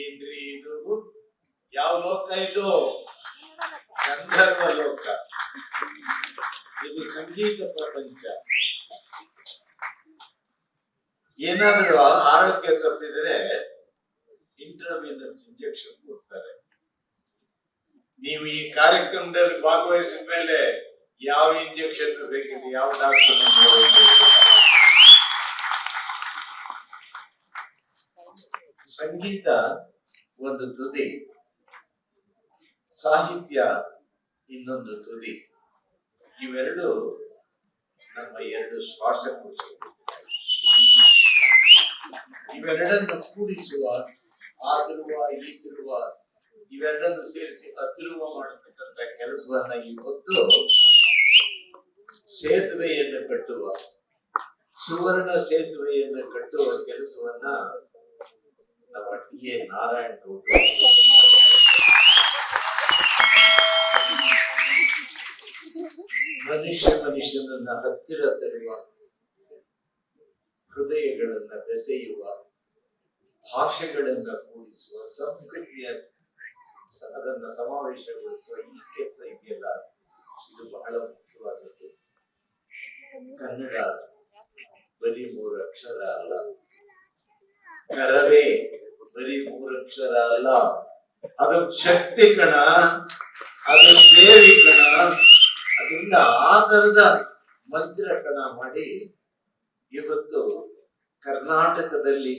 ಏನ್ರಿ ಯಾವ ಲೋಕ ಇದು? ಗಂಧರ್ವ ಲೋಕ. ಇದು ಸಂಗೀತ ಪ್ರಪಂಚ. ಏನಾದರೂ ಆರೋಗ್ಯ ತಪ್ಪಿದ್ರೆ ಇಂಟರ್ವ್ಯೂನಸ್ ಇಂಜೆಕ್ಷನ್ ಕೊಡ್ತಾರೆ. ನೀವು ಈ ಕಾರ್ಯಕ್ರಮದಲ್ಲಿ ಭಾಗವಹಿಸಿದ ಮೇಲೆ ಯಾವ ಇಂಜೆಕ್ಷನ್ ಬೇಕಿದೆ? ಯಾವ ಡಾಕ್ಟರ್ ಸಂಗೀತ ಒಂದು ತುದಿ, ಸಾಹಿತ್ಯ ಇನ್ನೊಂದು ತುದಿ. ಇವೆರಡು ನಮ್ಮ ಎರಡು ಶ್ವಾಸಕೋಶಗಳು. ಇವೆರಡನ್ನು ಕೂಡಿಸುವ ಆ ಧ್ರುವ ಈ ಧ್ರುವ ಇವೆರಡನ್ನು ಸೇರಿಸಿ ಅಧ್ರುವ ಮಾಡತಕ್ಕಂತ ಕೆಲಸವನ್ನ ಇವತ್ತು ಸೇತುವೆಯನ್ನು ಕಟ್ಟುವ, ಸುವರ್ಣ ಸೇತುವೆಯನ್ನು ಕಟ್ಟುವ ಕೆಲಸವನ್ನ ನಮ್ಮ ಟಿ ಎ ನಾರಾಯಣ ಗೌಡ್ರು. ಮನುಷ್ಯ ಮನುಷ್ಯನನ್ನ ಹತ್ತಿರ ತರುವ ಹೃದಯಗಳನ್ನ ಬೆಸೆಯುವ, ಭಾಷೆಗಳನ್ನ ಕೂಡಿಸುವ, ಸಂಸ್ಕೃತಿಯ ಅದನ್ನ ಸಮಾವೇಶಗೊಳಿಸುವ ಈ ಕೆಲಸ ಇದೆಯಲ್ಲ? ಇದು ಬಹಳ ಮುಖ್ಯವಾದದ್ದು. ಕನ್ನಡ ಬರೀ ಮೂರು ಅಕ್ಷರ ಅಲ್ಲ. ಕರವೇ, ಬರೀ ಮೂರಕ್ಷರ ಅಲ್ಲ ಅದು ಶಕ್ತಿ ಕಣ, ಅದು ದೇವಿ ಕಣ. ಅದರಿಂದ ಆ ತರದ ಮಂತ್ರ ಕಣ ಮಾಡಿ, ಇವತ್ತು ಕರ್ನಾಟಕದಲ್ಲಿ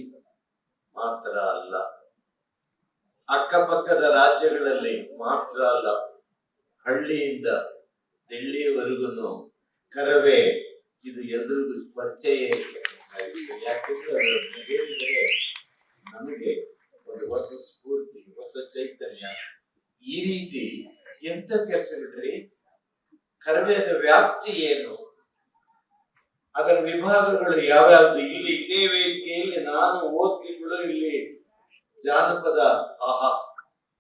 ಮಾತ್ರ ಅಲ್ಲ. ಅಕ್ಕಪಕ್ಕದ ರಾಜ್ಯಗಳಲ್ಲಿ ಮಾತ್ರ ಅಲ್ಲ. ಹಳ್ಳಿಯಿಂದ ದಿಳ್ಳಿಯವರೆಗೂ ಕರವೇ, ಇದು ಎಲ್ರಿಗೂ ಪರಿಚಯ. ಯಾಕೆಂದ್ರೆ ಅದನ್ನ ಹೇಳಿದರೆ ನಮಗೆ ಒಂದು ಹೊಸ ಸ್ಫೂರ್ತಿ, ಹೊಸ ಚೈತನ್ಯ. ಈ ರೀತಿ ಎಂತ ಕೆಲಸ ಬಿಡ್ರಿ? ಕರ್ಮದ ವ್ಯಾಪ್ತಿ ಏನು? ಅದರ ವಿಭಾಗಗಳು ಯಾವ್ಯಾವ್ದು? ಇಲ್ಲಿ ಇದೇ ವೇದಿಕೆಯಲ್ಲಿ ನಾನು ಹೋದ್ ತಿಂಗಳು ಇಲ್ಲಿ. ಜಾನಪದ, ಆಹಾ.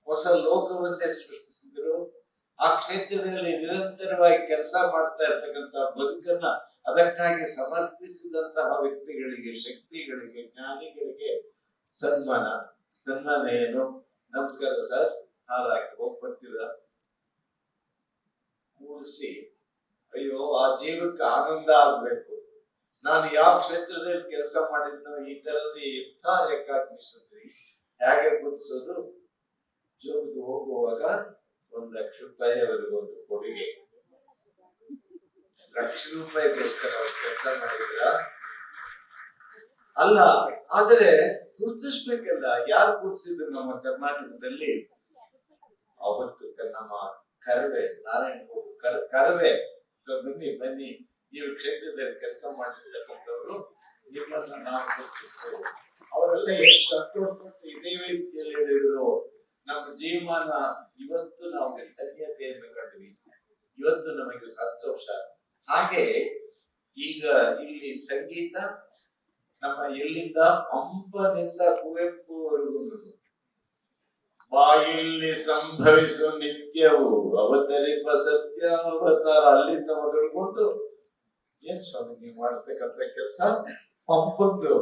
ಹೊಸ ಲೋಕವನ್ನೇ ಸೃಷ್ಟಿಸಿದ್ರು. ಆ ಕ್ಷೇತ್ರದಲ್ಲಿ ನಿರಂತರವಾಗಿ ಕೆಲಸ ಮಾಡ್ತಾ ಇರ್ತಕ್ಕಂಥ ಬದುಕನ್ನ ಅದಕ್ಕಾಗಿ ಸಮರ್ಪಿಸಿದಂತಹ ವ್ಯಕ್ತಿಗಳಿಗೆ, ಶಕ್ತಿಗಳಿಗೆ, ಜ್ಞಾನಿಗಳಿಗೆ ಸನ್ಮಾನ. ಸನ್ಮಾನ ನಮಸ್ಕಾರ ಸರ್ ಹಾಲಾಕಿ ಹೋಗಿ ಬರ್ತೀರ? ಕೂಡಿಸಿ ಅಯ್ಯೋ, ಆ ಜೀವಕ್ಕೆ ಆನಂದ ಆಗ್ಬೇಕು. ನಾನು ಯಾವ ಕ್ಷೇತ್ರದಲ್ಲಿ ಕೆಲಸ ಮಾಡಿದ್ನೋ ಈ ತರದ ಎಂಥ ಲೆಕ್ಕಾಗ್ನಿಸಿದ್ರಿ? ಹೇಗೆ ಗುರುತಿಸೋದು? ಜೋಗಿಗೆ ಹೋಗುವಾಗ ಒಂದ್ ಲಕ್ಷ ರೂಪಾಯಿವರೆಗೂ ಒಂದು ಕೊಡುಗೆ. ಲಕ್ಷ ಅವ್ರು ಕೆಲಸ ಮಾಡಿದ್ರ ಅಲ್ಲ, ಆದರೆ ಗುರುತಿಸ್ಬೇಕಲ್ಲ ಯಾರು ಗುರುತಿಸಿದ್ರು ನಮ್ಮ ಕರ್ನಾಟಕದಲ್ಲಿ? ಅವತ್ತು ನಮ್ಮ ಕರವೆ, ನಾರಾಯಣ ಕರ ಕರವೆ ಬನ್ನಿ ಬನ್ನಿ. ನೀವು ಕ್ಷೇತ್ರದಲ್ಲಿ ಕೆಲಸ ಮಾಡಿರ್ತಕ್ಕಂಥವ್ರು, ನಿಮ್ಮನ್ನ ನಾವು ಗುರುತಿಸ್ತೇವೆ ಅವರೆಲ್ಲ ಎಷ್ಟು ಸಂತೋಷಪಟ್ಟು ಇದೇ ಹೇಳಿದ್ರು, ನಮ್ಮ ಜೀವಮಾನ, ಇವತ್ತು ನಾವು ಧನ್ಯತೆಯನ್ನು ಕಂಡ್ವಿ. ಇವತ್ತು ನಮಗೆ ಸಂತೋಷ. ಹಾಗೆ ಈಗ ಇಲ್ಲಿ ಸಂಗೀತ ನಮ್ಮ ಎಲ್ಲಿಂದ ಪಂಪನಿಂದ ಕುವೆಂಪುವರೆಗೂ ಬಾಯಲ್ಲಿ ಸಂಭವಿಸುವ ನಿತ್ಯವು ಅವತರಿಪ ಸತ್ಯ, ಅವತಾರ ಅಲ್ಲಿಂದ ಮೊದಲುಗೊಂಡು ಏನ್ ಸ್ವಾಮಿ ನೀವು ಮಾಡ್ತಕ್ಕಂಥ ಕೆಲಸ? ಪಂಪದ್ದು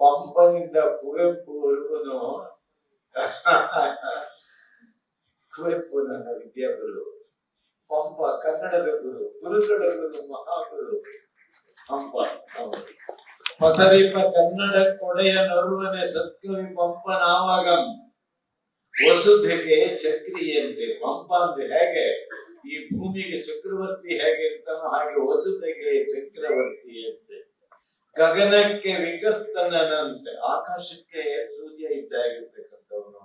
ಪಂಪನಿಂದ ಕುವೆಂಪುವರೆಗೂ ಕುವೆಂಪು ನನ್ನ ವಿದ್ಯಾಗುರು. ಪಂಪ ಕನ್ನಡದ ಗುರು ಗುರುಗಳ ಗುರು ಪಂಪ. ಹೊಸರಿಪ ಕನ್ನಡ ಕೊಡೆಯ ನರುವನೆ ಸತ್ಕವಿ ಪಂಪನಾವಾಗಂ. ವಸುಧೆಗೆ ಚಕ್ರಿಯಂತೆ. ಪಂಪ ಅಂದ್ರೆ ಹೇಗೆ? ಈ ಭೂಮಿಗೆ ಚಕ್ರವರ್ತಿ ಹೇಗೆ ಇರ್ತಾನೋ ಹಾಗೆ ವಸುಧೆಗೆ ಚಕ್ರವರ್ತಿ ಅಂತೆ ಗಗನಕ್ಕೆ ವಿಕರ್ತನಂತೆ ಆಕಾಶಕ್ಕೆ ಸೂರ್ಯ ಇದ್ದಾಗಿರ್ತಕ್ಕಂಥವನು.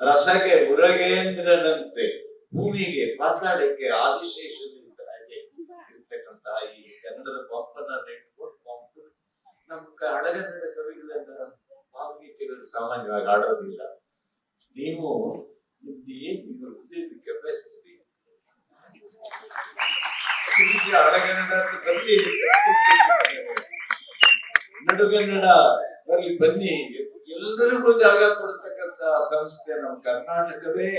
ರಸಗೆ ಮುರಗೇಂದ್ರನಂತೆ ಭೂಮಿಗೆ ಪಾತಾಳಕ್ಕೆ ಆದಿಶೇಷನಿಂದ ಹಾಗೆ ಇರ್ತಕ್ಕಂತಹ ಈ ಕನ್ನಡದ ಪಂಪನ ಇಟ್ಕೊಂಡು ನಮ್ ನಮ್ಮ ಕ- ಹಳಗನ್ನಡ ಕವಿಗಳನ್ನ ಭಾವಗೀತೆಗಳು ಸಾಮಾನ್ಯವಾಗಿ ಆಡೋದಿಲ್ಲ ನೀವು ನಿಮ್ದು ಹೃದಯದ ಕೆಪಾಸಿಟಿ? ಹಳಗನ್ನಡ ಬರ್ಲಿ ನಡುಗನ್ನಡ ಅಲ್ಲಿ ಬನ್ನಿ. ಎಲ್ಲರಿಗೂ ಜಾಗ ಕೊಡ್ತಕ್ಕಂತ ಸಂಸ್ಥೆ ನಮ್ಮ ಕರ್ನಾಟಕವೇ,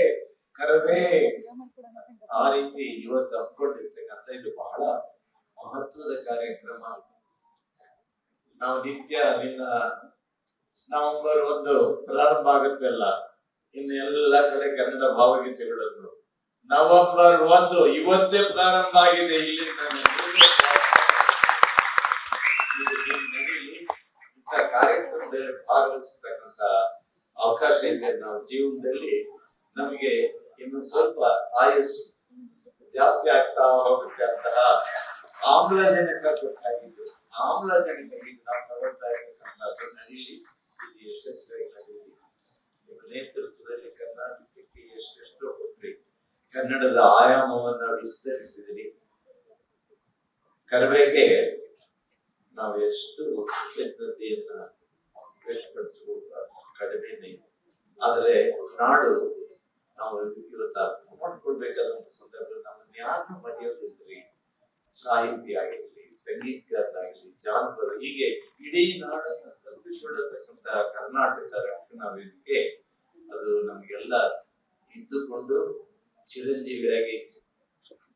ಕರವೇ. ಆ ರೀತಿ ಇವತ್ತು ಹಮ್ಮಿಕೊಂಡಿರ್ತಕ್ಕಂಥ ಇದು ಬಹಳ ಮಹತ್ವದ ಕಾರ್ಯಕ್ರಮ. ನಾವು ನಿತ್ಯ ನಿನ್ನ ನವೆಂಬರ್ ಒಂದು ಪ್ರಾರಂಭ ಆಗುತ್ತಲ್ಲ ಇನ್ನು ಎಲ್ಲ ಕಡೆ ಕನ್ನಡ ಭಾವಗೀತೆಗಳನ್ನು ನವೆಂಬರ್ ಒಂದು, ಇವತ್ತೇ ಪ್ರಾರಂಭ ಆಗಿದೆ. ಇಲ್ಲಿ ಇಂಥ ಕಾರ್ಯಕ್ರಮದಲ್ಲಿ ಭಾಗವಹಿಸತಕ್ಕಂತ ಅವಕಾಶ ಇದೆ. ನಾವು ಜೀವನದಲ್ಲಿ ನಮಗೆ ಇನ್ನು ಸ್ವಲ್ಪ ಆಯಸ್ಸು ಜಾಸ್ತಿ ಆಗ್ತಾ ಹೋಗುತ್ತೆ ಅಂತಹ ಆಮ್ಲಜನಕ ಗೊತ್ತಾಗಿದ್ದು ಆಮ್ಲಜನಕ ನಾವು ತಗೊಳ್ತಾ ಇರ್ತಕ್ಕಂಥದ್ದು ನಡೀಲಿ ಇದು ಯಶಸ್ವಿಯಾಗಿ ನಡೀಲಿ ನಿಮ್ಮ ನೇತೃತ್ವದಲ್ಲಿ ಕರ್ನಾಟಕಕ್ಕೆ ಎಷ್ಟೆಷ್ಟೋ ಕೊಟ್ರಿ. ಕನ್ನಡದ ಆಯಾಮವನ್ನ ವಿಸ್ತರಿಸಿದ್ರಿ. ಕರಬೇಗೆ ನಾವು ಎಷ್ಟು ಕೃತಜ್ಞತೆಯನ್ನ ವ್ಯಕ್ತಪಡಿಸಬಹುದು ಕಡಿಮೆನೆ. ಆದರೆ ನಾಡು ನಾವು ಇವತ್ತು ಅರ್ಥ ಮಾಡ್ಕೊಳ್ಬೇಕಾದಂತ ಸಂದರ್ಭ ನಮ್ಮನ್ನ ಯಾರನ್ನು ಮರೆಯೋದಿಲ್ರಿ ಸಾಹಿತ್ಯ ಆಗಿರ್ಲಿ ಸಂಗೀತಗಾರರಾಗಿರ್ಲಿ, ಜಾನಪದ, ಹೀಗೆ ಇಡೀ ನಾಡನ್ನು ತಪ್ಪಿಕೊಳ್ಳತಕ್ಕಂತ ಕರ್ನಾಟಕ ರಕ್ಷಣಾ ವೇದಿಕೆ ಅದು ನಮಗೆಲ್ಲ ಇದ್ದುಕೊಂಡು ಚಿರಂಜೀವಿಯಾಗಿ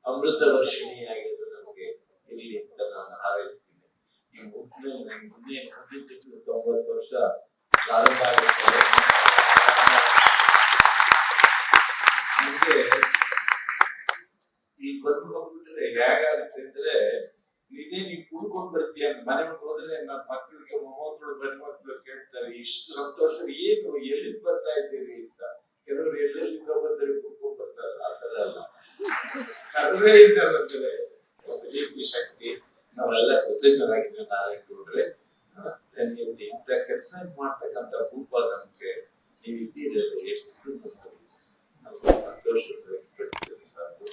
ಅಮೃತ ವರ್ಷಿಣಿಯಾಗಿದ್ದು ನಮಗೆ ಇಲ್ಲಿ ಅಂತ ನಾನು ಹಾರೈಸ್ತೀನಿ. ಈ ಮುಂದೆ ಮುಂದೆ ಮುಂದಿನ ತೊಂಬತ್ತು ವರ್ಷ ಪ್ರಾರಂಭ ಆಗುತ್ತದೆ ಮನೆಗೆ ಹೋದ್ರೆ ನನ್ನ ಮಕ್ಕಳಿಗೆ ಮೊಮ್ಮಕ್ಕಳು ಬನ್ನಿ ಕೇಳ್ತಾರೆ, ಇಷ್ಟು ಸಂತೋಷ, ಏನು ಎಲ್ಲಿ ಬರ್ತಾ ಇದ್ದೀರಿ ಅಂತ. ಕೆಲವರು ಎಲ್ಲೆಲ್ಲಿಂದ ಬಂದರೆ ಕುಟ್ಕೊಂಡು ಬರ್ತಾರೆ, ಆ ತರ ಅಲ್ಲ. ಕರ್ವೇ ಇದ್ದಾರೆ ಬಂದರೆ ಒಂದು ಶಕ್ತಿ, ನಾವೆಲ್ಲ ಕೃತಜ್ಞರಾಗಿದ್ರೆ ನಾರಾಯಣ ನೋಡ್ರೆ ಧನ್ಯತೆ, ಇಂಥ ಕೆಲಸ ಮಾಡ್ತಕ್ಕಂಥ ರೂಪ ನಮ್ಗೆ ನೀವು ಇದ್ದೀರಲ್ಲ, ಎಷ್ಟು ನಮಗೆ ಸಂತೋಷ ಸಾಕು.